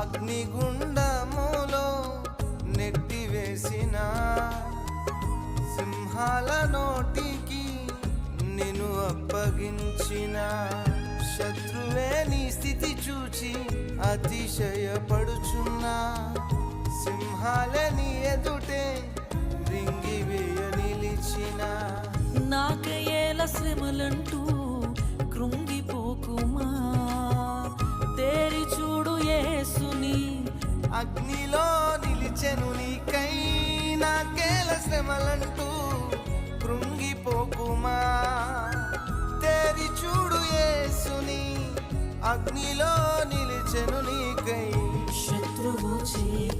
అగ్నిగుండములో నెట్టివేసిన సింహాల నోటికి నేను అప్పగించిన. శత్రువే నీ స్థితి చూచి అతిశయపడుచున్నా. సింహాలని ఎదుటే రింగివేయ నిలిచిన. నాకయేల శ్రమలంటూ కృంగిపోకుమా? తేరి యేసుని అగ్నిలో నిలిచెను నీకై నాకేల శ్రమలంటూ కృంగిపోకుమా? తేరి చూడు యేసుని అగ్నిలో నిలిచెను నీకై. శత్రువు చేతికి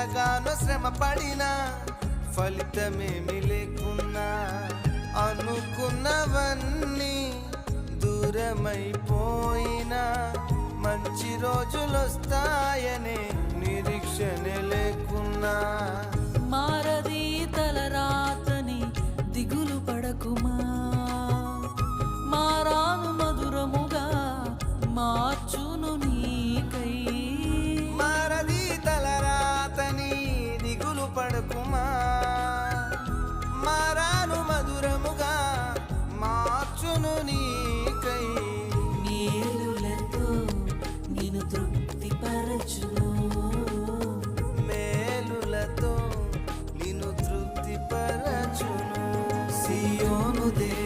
ఎంతగానో శ్రమ పడినా ఫలితమేమి లేకున్నా. అనుకున్నవన్నీ దూరమైపోయినా మంచి రోజులు వస్తాయని పడకుమా? మారాను మధురముగా మార్చును నీకై. మేలులతో నేను తృప్తి పరచును మేలులతో నిన్ను తృప్తి పరచును సియోను దేవుడే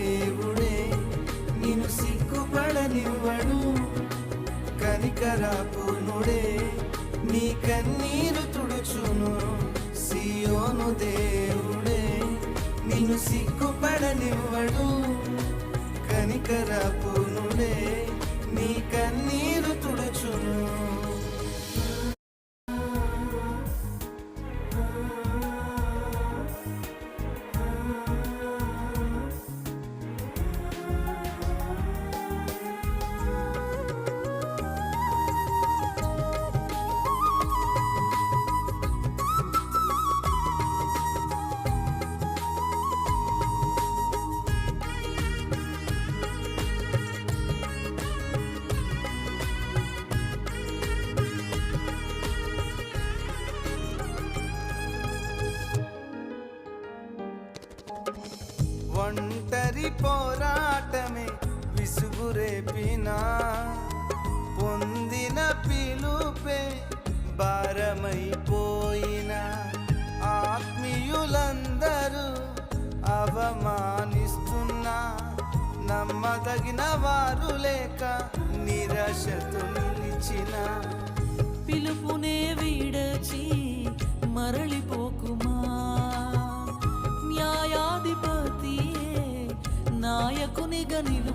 కనికరాపునుడే ఒంటరి పోరాటమే విసుగురేపినా పొందిన పిలుపే భారమైపోయిన ఆత్మీయులందరూ అవమానిస్తున్నా నమ్మదగిన వారు లేక నిరాశతో నిలిచిన. పిలుపునే వీడి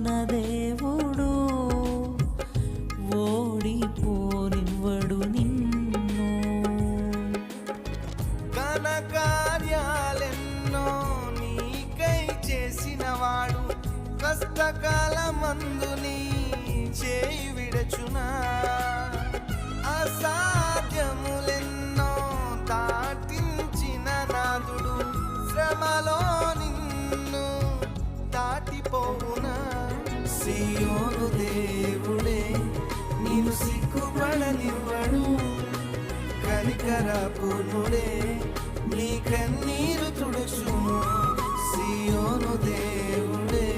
ಮನದ కనివ్వడు కనికరపునుడే నీ కన్నీరు తుడుచును సియోను దేవుడే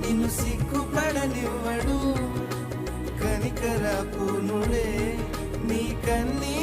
నిన్ను సిగ్గుపడనివ్వడు. కనికరపునుడే నీ కన్నీ